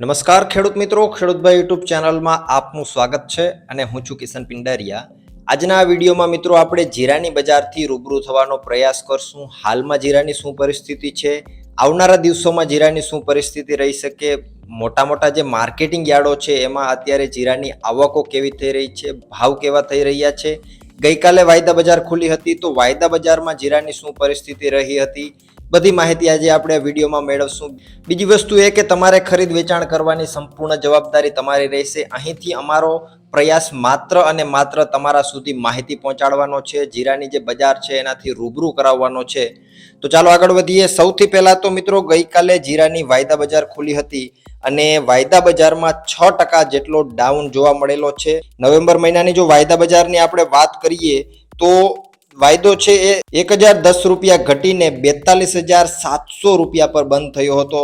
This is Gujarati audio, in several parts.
નમસ્કાર ખેડૂત મિત્રો ખેડૂતભાઈ યુટ્યુબ ચેનલમાં આપનું સ્વાગત છે અને હું છું કિશન પિંડારિયા. આજના આ વિડીયોમાં મિત્રો આપણે જીરાની બજારથી રૂબરૂ થવાનો પ્રયાસ કરશું. હાલમાં જીરાની શું પરિસ્થિતિ છે? આવનારા દિવસોમાં જીરાની શું પરિસ્થિતિ રહી શકે? મોટા મોટા જે માર્કેટિંગ યાર્ડો છે, એમાં અત્યારે જીરાની આવકો કેવી થઈ રહી છે? ભાવ કેવા થઈ રહ્યા છે? ગઈકાલે વાયદા બજાર ખુલી હતી, તો વાયદા બજારમાં જીરાની શું પરિસ્થિતિ રહી હતી? બધી માહિતી આજે આપણે વિડીયોમાં મેળવશું. બીજી વસ્તુ એ કે તમારે ખરીદ વેચાણ કરવાની સંપૂર્ણ જવાબદારી તમારી રહેશે. અહીંથી અમારો પ્રયાસ માત્ર અને માત્ર તમારા સુધી માહિતી પહોંચાડવાનો છે. જીરાની જે બજાર છે એનાથી રૂબરૂ કરાવવાનો છે. તો ચાલો આગળ વધીએ. સૌથી પહેલાં તો મિત્રો ગઈકાલે જીરાની વાયદા બજાર ખુલી હતી અને વાયદા બજારમાં છ ટકા જેટલો ડાઉન જોવા મળેલો છે. નવેમ્બર મહિનાની જો વાયદા બજારની આપણે વાત કરીએ તો વાયદો છે એ એક હજાર દસ રૂપિયા ઘટીને બેતાલીસ હજાર સાતસો રૂપિયા પર બંધ થયો હતો.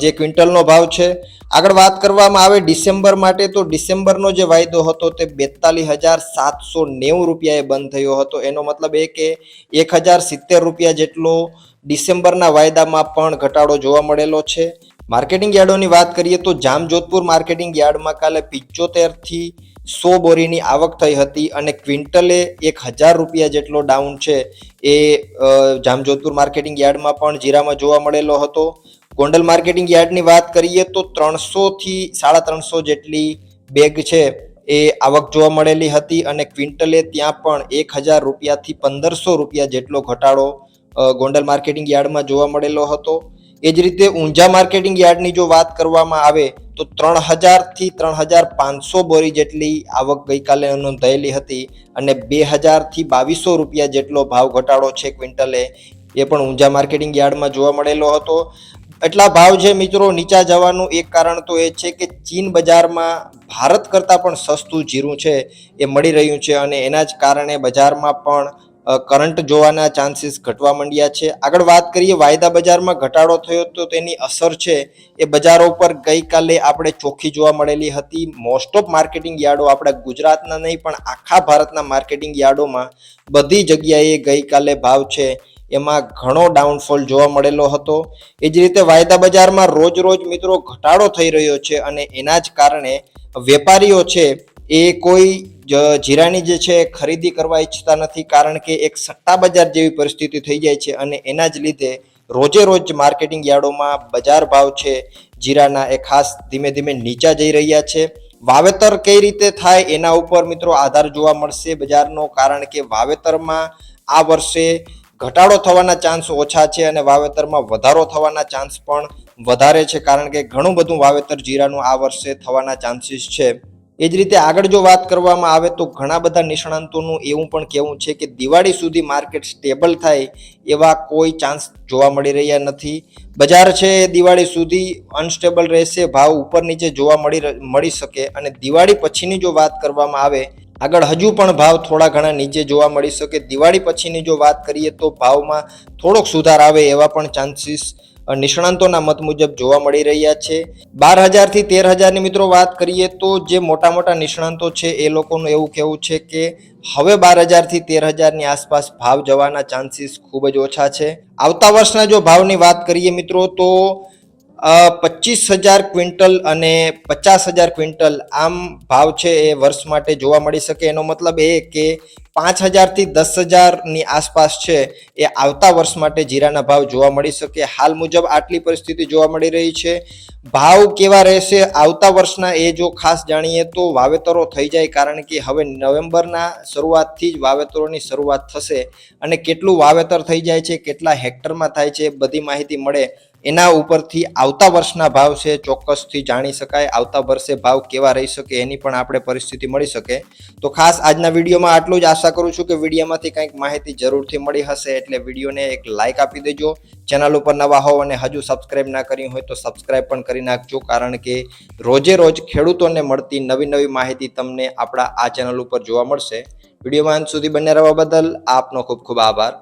જે ક્વિન્ટલનો ભાવ છે. આગળ વાત કરવામાં આવે ડિસેમ્બર માટે તો ડિસેમ્બરનો જે વાયદો હતો તે બેતાલીસ હજાર સાતસો નેવું રૂપિયાએ બંધ થયો હતો. એનો મતલબ એ કે એક હજાર સિત્તેર રૂપિયા જેટલો ડિસેમ્બરના વાયદામાં પણ ઘટાડો જોવા મળેલો છે. માર્કેટિંગ યાર્ડોની વાત કરીએ તો જામજોધપુર માર્કેટિંગ યાર્ડમાં કાલે પિચોતેરથી સો બોરીની આવક થઈ હતી અને ક્વિન્ટલે એક હજાર રૂપિયા જેટલો ડાઉન છે એ જામજોધપુર માર્કેટિંગ યાર્ડમાં પણ જીરામાં જોવા મળેલો હતો. ગોંડલ માર્કેટિંગ યાર્ડની વાત કરીએ તો ત્રણસોથી સાડા ત્રણસો જેટલી બેગ છે એ આવક જોવા મળેલી હતી અને ક્વિન્ટલે ત્યાં પણ એક હજાર રૂપિયાથી પંદરસો રૂપિયા જેટલો ઘટાડો ગોંડલ માર્કેટિંગ યાર્ડમાં જોવા મળેલો હતો. એ જ રીતે ઊંઝા માર્કેટિંગ યાર્ડની જો વાત કરવામાં આવે તો ત્રણ હજારથી ત્રણ હજાર પાંચસો બોરી જેટલી આવક ગઈકાલે નોંધાયેલી હતી અને બે હજારથી બાવીસો રૂપિયા જેટલો ભાવ ઘટાડો છે ક્વિન્ટલે. એ પણ ઊંઝા માર્કેટિંગ યાર્ડમાં જોવા મળેલો હતો. એટલા ભાવ છે મિત્રો નીચા જવાનું એક કારણ તો એ છે કે ચીન બજારમાં ભારત કરતાં પણ સસ્તું જીરું છે એ મળી રહ્યું છે અને એના જ કારણે બજારમાં પણ કરંટ જોવાના ચાન્સીસ ઘટવા માંડ્યા છે. આગળ વાત કરીએ, વાયદા બજારમાં ઘટાડો થયો તો તેની અસર છે. એ બજારો પર ગઈકાલે આપણે ચોખ્ખી જોવા મળેલી હતી. મોસ્ટ ઓફ માર્કેટિંગ યાર્ડો આપણા ગુજરાતના નહીં, પણ આખા ભારતના માર્કેટિંગ યાર્ડોમાં બધી જગ્યાએ ગઈકાલે ભાવ છે. એમાં ઘણો ડાઉનફોલ જોવા મળેલો હતો. એ જ રીતે વાયદા બજારમાં રોજ રોજ મિત્રો ઘટાડો થઈ રહ્યો છે અને એના જ કારણે વેપારીઓ છે એ કોઈ જીરાની જે છે ખરીદી કરવા ઈચ્છતા નથી કારણ કે એક સટ્ટા બજાર જેવી પરિસ્થિતિ થઈ જાય છે અને એના જ લીધે રોજે રોજ માર્કેટિંગ યાર્ડોમાં બજાર ભાવ છે, જીરાના એ ખાસ ધીમે ધીમે નીચા જઈ રહ્યા છે. વાવેતર કઈ રીતે થાય એના ઉપર મિત્રો આધાર જોવા મળશે બજારનો કારણ કે વાવેતરમાં આ વર્ષે ઘટાડો થવાના ચાન્સ ઓછા છે અને વાવેતરમાં વધારો થવાના ચાન્સ પણ વધારે છે કારણ કે ઘણું બધું વાવેતર જીરાનું આ વર્ષે થવાના ચાન્સીસ છે. એ જ રીતે આગળ જો વાત કરવામાં આવે તો ઘણા બધા નિષ્ણાંતોનું એવું પણ કહેવું છે કે દિવાળી સુધી માર્કેટ સ્ટેબલ થાય એવા કોઈ ચાન્સ જોવા મળી રહ્યા નથી. બજાર છે દિવાળી સુધી અનસ્ટેબલ રહેશે, ભાવ ઉપર નીચે જોવા મળી મળી શકે અને દિવાળી પછીની જો વાત કરવામાં આવે, આગળ હજુ પણ ભાવ થોડા ઘણા નીચે જોવા મળી શકે. દિવાળી પછીની જો વાત કરીએ તો ભાવમાં થોડોક સુધાર આવે એવા પણ ચાન્સીસ નિષ્ણાંતોના મત મુજબ જોવા મળી રહ્યા છે. બાર હજારથી તેર હજારની મિત્રો વાત કરીએ તો જે મોટા મોટા નિષ્ણાંતો છે એ લોકોનું એવું કહેવું છે કે હવે બાર હજારથી તેર હજારની આસપાસ ભાવ જવાના ચાન્સીસ ખૂબ જ ઓછા છે. આવતા વર્ષના જો ભાવની વાત કરીએ મિત્રો તો પચીસ હજાર ક્વિન્ટલ અને પચાસ હજાર ક્વિન્ટલ આમ ભાવ છે એ વર્ષ માટે જોવા મળી શકે. એનો મતલબ એ કે પાંચ હજારથી દસ હજારની આસપાસ છે એ આવતા વર્ષ માટે જીરાના ભાવ જોવા મળી શકે. હાલ મુજબ આટલી પરિસ્થિતિ જોવા મળી રહી છે. ભાવ કેવા રહેશે આવતા વર્ષના એ જો ખાસ જાણીએ તો વાવેતરો થઈ જાય કારણ કે હવે નવેમ્બરના શરૂઆતથી જ વાવેતરોની શરૂઆત થશે. અને કેટલું વાવેતર થઈ જાય છે, કેટલા હેક્ટરમાં થાય છે, બધી માહિતી મળે. એના ઉપરથી આવતા વર્ષના ભાવ છે ચોક્કસથી જાણી શકાય. આવતા વર્ષે ભાવ કેવા રહી શકે એની પણ આપણે પરિસ્થિતિ મળી શકે. તો ખાસ આજના વિડીયોમાં આટલું જ આશા કરું છું કે વિડીયોમાંથી કંઈક માહિતી જરૂરથી મળી હશે. એટલે વિડીયોને એક લાઇક આપી દેજો. ચેનલ ઉપર નવા હોવ અને હજુ સબસ્ક્રાઇબ ના કરી હોય તો સબસ્ક્રાઇબ પણ કરી નાખજો. કારણ કે રોજે રોજ ખેડૂતોને મળતી નવી નવી માહિતી તમને આપણા આ ચેનલ ઉપર જોવા મળશે. વિડીયોમાં અંત સુધી બને રહેવા બદલ આપનો ખૂબ ખૂબ આભાર.